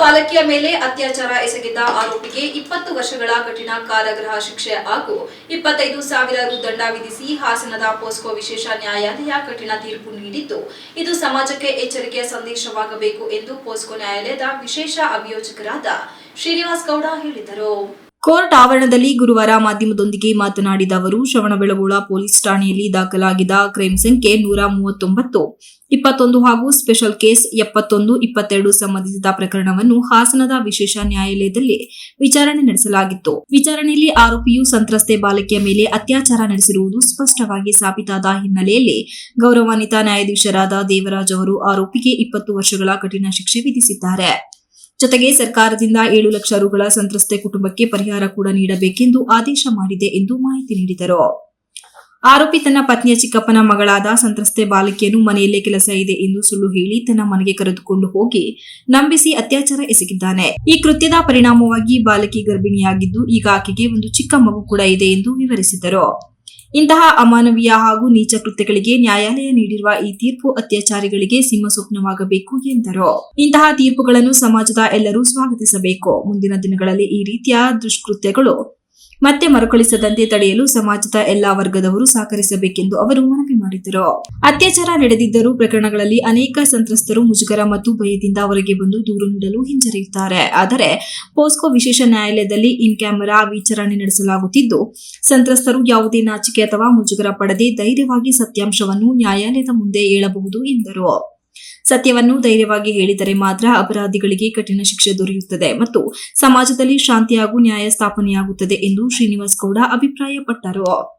ಬಾಲಕಿಯ ಮೇಲೆ ಅತ್ಯಾಚಾರ ಎಸಗಿದ್ದ ಆರೋಪಿಗೆ ಇಪ್ಪತ್ತು ವರ್ಷಗಳ ಕಠಿಣ ಕಾರಾಗೃಹ ಶಿಕ್ಷೆ ಹಾಗೂ ಇಪ್ಪತ್ತೈದು ಸಾವಿರ ರು ದಂಡ ವಿಧಿಸಿ ಹಾಸನದ ಪೋಸ್ಕೋ ವಿಶೇಷ ನ್ಯಾಯಾಲಯ ಕಠಿಣ ತೀರ್ಪು ನೀಡಿದ್ದು, ಇದು ಸಮಾಜಕ್ಕೆ ಎಚ್ಚರಿಕೆಯ ಸಂದೇಶವಾಗಬೇಕು ಎಂದು ಪೋಸ್ಕೋ ನ್ಯಾಯಾಲಯದ ವಿಶೇಷ ಅಭಿಯೋಜಕರಾದ ಶ್ರೀನಿವಾಸ್ ಗೌಡ ಹೇಳಿದರು. ಕೋರ್ಟ್ ಆವರಣದಲ್ಲಿ ಗುರುವಾರ ಮಾಧ್ಯಮದೊಂದಿಗೆ ಮಾತನಾಡಿದ ಅವರು, ಶ್ರವಣಬೆಳಗೊಳ ಪೊಲೀಸ್ ಠಾಣೆಯಲ್ಲಿ ದಾಖಲಾಗಿದ್ದ ಕ್ರೈಮ್ ಸಂಖ್ಯೆ ನೂರ ಮೂವತ್ತೊಂಬತ್ತು. ಇಪ್ಪತ್ತೊಂದು ಹಾಗೂ ಸ್ಪೆಷಲ್ ಕೇಸ್ ಎಪ್ಪತ್ತೊಂದು, ಇಪ್ಪತ್ತೆರಡು ಸಂಬಂಧಿಸಿದ ಪ್ರಕರಣವನ್ನು ಹಾಸನದ ವಿಶೇಷ ನ್ಯಾಯಾಲಯದಲ್ಲಿ ವಿಚಾರಣೆ ನಡೆಸಲಾಗಿತ್ತು. ವಿಚಾರಣೆಯಲ್ಲಿ ಆರೋಪಿಯು ಸಂತ್ರಸ್ತೆ ಬಾಲಕಿಯ ಮೇಲೆ ಅತ್ಯಾಚಾರ ನಡೆಸಿರುವುದು ಸ್ಪಷ್ಟವಾಗಿ ಸಾಬೀತಾದ ಹಿನ್ನೆಲೆಯಲ್ಲಿ ಗೌರವಾನ್ವಿತ ನ್ಯಾಯಾಧೀಶರಾದ ದೇವರಾಜ್ ಅವರು ಆರೋಪಿಗೆ ಇಪ್ಪತ್ತು ವರ್ಷಗಳ ಕಠಿಣ ಶಿಕ್ಷೆ ವಿಧಿಸಿದ್ದಾರೆ. ಜೊತೆಗೆ ಸರ್ಕಾರದಿಂದ ಏಳು ಲಕ್ಷ ರುಗಳ ಸಂತ್ರಸ್ತೆ ಕುಟುಂಬಕ್ಕೆ ಪರಿಹಾರ ಕೂಡ ನೀಡಬೇಕೆಂದು ಆದೇಶ ಮಾಡಿದೆ ಎಂದು ಮಾಹಿತಿ ನೀಡಿದರು. ಆರೋಪಿ ತನ್ನ ಪತ್ನಿಯ ಚಿಕ್ಕಪ್ಪನ ಮಗಳಾದ ಸಂತ್ರಸ್ತೆ ಬಾಲಕಿಯನ್ನು ಮನೆಯಲ್ಲೇ ಕೆಲಸ ಇದೆ ಎಂದು ಸುಳ್ಳು ಹೇಳಿ ತನ್ನ ಮನೆಗೆ ಕರೆದುಕೊಂಡು ಹೋಗಿ ನಂಬಿಸಿ ಅತ್ಯಾಚಾರ ಎಸಗಿದ್ದಾನೆ. ಈ ಕೃತ್ಯದ ಪರಿಣಾಮವಾಗಿ ಬಾಲಕಿ ಗರ್ಭಿಣಿಯಾಗಿದ್ದು ಈಗ ಆಕೆಗೆ ಒಂದು ಚಿಕ್ಕ ಮಗು ಕೂಡ ಇದೆ ಎಂದು ವಿವರಿಸಿದರು. ಇಂತಹ ಅಮಾನವೀಯ ಹಾಗೂ ನೀಚ ಕೃತ್ಯಗಳಿಗೆ ನ್ಯಾಯಾಲಯ ನೀಡಿರುವ ಈ ತೀರ್ಪು ಅತ್ಯಾಚಾರಿಗಳಿಗೆ ಸಿಂಹಸ್ವಪ್ನವಾಗಬೇಕು ಎಂದರು. ಇಂತಹ ತೀರ್ಪುಗಳನ್ನು ಸಮಾಜದ ಎಲ್ಲರೂ ಸ್ವಾಗತಿಸಬೇಕು. ಮುಂದಿನ ದಿನಗಳಲ್ಲಿ ಈ ರೀತಿಯ ದುಷ್ಕೃತ್ಯಗಳು ಮತ್ತೆ ಮರುಕಳಿಸದಂತೆ ತಡೆಯಲು ಸಮಾಜದ ಎಲ್ಲಾ ವರ್ಗದವರು ಸಹಕರಿಸಬೇಕೆಂದು ಅವರು ಮನವಿ ಮಾಡಿದರು. ಅತ್ಯಾಚಾರ ನಡೆದಿದ್ದರೂ ಪ್ರಕರಣಗಳಲ್ಲಿ ಅನೇಕ ಸಂತ್ರಸ್ತರು ಮುಜುಗರ ಮತ್ತು ಭಯದಿಂದ ಹೊರಗೆ ಬಂದು ದೂರು ನೀಡಲು ಹಿಂಜರಿಯುತ್ತಾರೆ. ಆದರೆ ಪೋಸ್ಕೋ ವಿಶೇಷ ನ್ಯಾಯಾಲಯದಲ್ಲಿ ಇನ್ ಕ್ಯಾಮೆರಾ ವಿಚಾರಣೆ ನಡೆಸಲಾಗುತ್ತಿದ್ದು, ಸಂತ್ರಸ್ತರು ಯಾವುದೇ ನಾಚಿಕೆ ಅಥವಾ ಮುಜುಗರ ಪಡೆದೇ ಧೈರ್ಯವಾಗಿ ಸತ್ಯಾಂಶವನ್ನು ನ್ಯಾಯಾಲಯದ ಮುಂದೆ ಹೇಳಬಹುದು ಎಂದರು. ಸತ್ಯವನ್ನು ಧೈರ್ಯವಾಗಿ ಹೇಳಿದರೆ ಮಾತ್ರ ಅಪರಾಧಿಗಳಿಗೆ ಕಠಿಣ ಶಿಕ್ಷೆ ದೊರೆಯುತ್ತದೆ ಮತ್ತು ಸಮಾಜದಲ್ಲಿ ಶಾಂತಿ ಹಾಗೂ ನ್ಯಾಯ ಸ್ಥಾಪನೆಯಾಗುತ್ತದೆ ಎಂದು ಶ್ರೀನಿವಾಸ್ ಗೌಡ ಅಭಿಪ್ರಾಯಪಟ್ಟರು.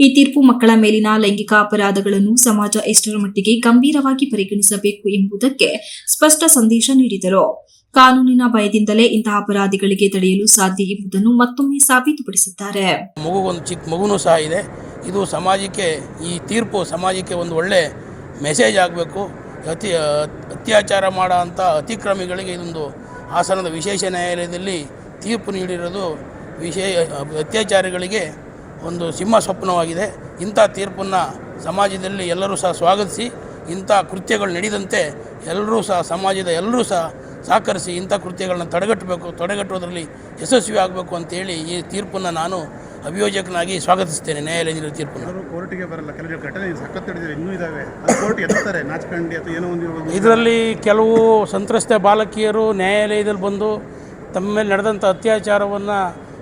ಈ ತೀರ್ಪು ಮಕ್ಕಳ ಮೇಲಿನ ಲೈಂಗಿಕ ಅಪರಾಧಗಳನ್ನು ಸಮಾಜ ಎಷ್ಟರ ಮಟ್ಟಿಗೆ ಗಂಭೀರವಾಗಿ ಪರಿಗಣಿಸಬೇಕು ಎಂಬುದಕ್ಕೆ ಸ್ಪಷ್ಟ ಸಂದೇಶ ನೀಡಿದರು. ಕಾನೂನಿನ ಭಯದಿಂದಲೇ ಇಂತಹ ಅಪರಾಧಿಗಳಿಗೆ ತಡೆಯಲು ಸಾಧ್ಯ ಎಂಬುದನ್ನು ಮತ್ತೊಮ್ಮೆ ಸಾಬೀತುಪಡಿಸಿದ್ದಾರೆ. ಮಗುಗೊಂದು ಚಿಕ್ಕ ಮಗುನೂ ಸಹ ಇದೆ. ಇದು ಸಮಾಜಕ್ಕೆ, ಈ ತೀರ್ಪು ಸಮಾಜಕ್ಕೆ ಒಂದು ಒಳ್ಳೆ ಮೆಸೇಜ್ ಆಗಬೇಕು. ಅತಿ ಅತ್ಯಾಚಾರ ಮಾಡೋ ಅಂಥ ಅತಿಕ್ರಮಿಗಳಿಗೆ ಇದೊಂದು ಹಾಸನದ ವಿಶೇಷ ನ್ಯಾಯಾಲಯದಲ್ಲಿ ತೀರ್ಪು ನೀಡಿರೋದು ವಿಶೇಷ, ಅತ್ಯಾಚಾರಿಗಳಿಗೆ ಒಂದು ಸಿಂಹ ಸ್ವಪ್ನವಾಗಿದೆ. ಇಂಥ ತೀರ್ಪನ್ನು ಸಮಾಜದಲ್ಲಿ ಎಲ್ಲರೂ ಸಹ ಸ್ವಾಗತಿಸಿ, ಇಂಥ ಕೃತ್ಯಗಳು ನಡೆದಂತೆ ಎಲ್ಲರೂ ಸಹ, ಸಮಾಜದ ಎಲ್ಲರೂ ಸಹ ಸಹಕರಿಸಿ ಇಂಥ ಕೃತ್ಯಗಳನ್ನ ತಡೆಗಟ್ಟಬೇಕು, ತಡೆಗಟ್ಟುವುದರಲ್ಲಿ ಯಶಸ್ವಿ ಆಗಬೇಕು ಅಂತೇಳಿ ಈ ತೀರ್ಪನ್ನು ನಾನು ಅಭಿಯೋಜಕನಾಗಿ ಸ್ವಾಗತಿಸ್ತೇನೆ ನ್ಯಾಯಾಲಯದ ತೀರ್ಪನ್ನು. ಎಲ್ಲರೂ ಕೋರ್ಟಿಗೆ ಬರಲ್ಲ. ಕೆಲವು ಘಟನೆ ಇನ್ನೂ ಇದ್ದಾವೆ ಕೋರ್ಟ್ ಎತ್ತಾರೆ ನಾಚ್ಕಂಡು ಅಥವಾ ಏನೋ ಒಂದು. ಇದರಲ್ಲಿ ಕೆಲವು ಸಂತ್ರಸ್ತ ಬಾಲಕಿಯರು ನ್ಯಾಯಾಲಯದಲ್ಲಿ ಬಂದು ತಮ್ಮ ಮೇಲೆ ನಡೆದಂಥ ಅತ್ಯಾಚಾರವನ್ನು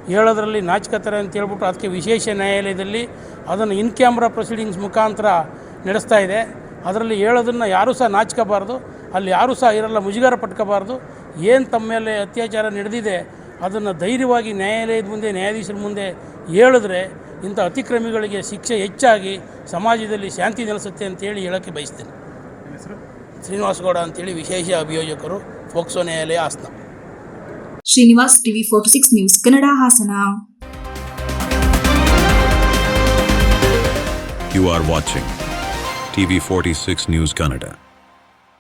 ಹೇಳೋದ್ರಲ್ಲಿ ನಾಚಿಕತ್ತಾರೆ ಅಂತ ಹೇಳ್ಬಿಟ್ಟು ಅದಕ್ಕೆ ವಿಶೇಷ ನ್ಯಾಯಾಲಯದಲ್ಲಿ ಅದನ್ನು ಇನ್ ಕ್ಯಾಮ್ರಾ ಪ್ರೊಸೀಡಿಂಗ್ಸ್ ಮುಖಾಂತರ ನಡೆಸ್ತಾ ಇದೆ. ಅದರಲ್ಲಿ ಹೇಳೋದನ್ನು ಯಾರೂ ಸಹ ನಾಚ್ಕೋಬಾರ್ದು. ಅಲ್ಲಿ ಯಾರೂ ಸಹ ಇರಲ್ಲ. ಮುಜುಗರ ಪಟ್ಕೋಬಾರ್ದು. ಏನು ತಮ್ಮ ಮೇಲೆ ಅತ್ಯಾಚಾರ ನಡೆದಿದೆ ಅದನ್ನು ಧೈರ್ಯವಾಗಿ ನ್ಯಾಯಾಲಯದ ಮುಂದೆ ನ್ಯಾಯಾಧೀಶರ ಮುಂದೆ ಹೇಳಿದ್ರೆ ಇಂಥ ಅತಿಕ್ರಮಿಗಳಿಗೆ ಶಿಕ್ಷೆ ಹೆಚ್ಚಾಗಿ ಸಮಾಜದಲ್ಲಿ ಶಾಂತಿ ನೆಲೆಸುತ್ತೆ ಅಂತೇಳಿ ಹೇಳೋಕ್ಕೆ ಬಯಸ್ತೇನೆ. ಶ್ರೀನಿವಾಸಗೌಡ ಹೆಸರು ಶ್ರೀನಿವಾಸ ಗೌಡ ಅಂತೇಳಿ ವಿಶೇಷ ಅಭಿಯೋಜಕರು ಫೋಕ್ಸೋ ನ್ಯಾಯಾಲಯ Hassan. Srinivas TV forty six news Kannada Hassan. You are watching TV46 News Kannada.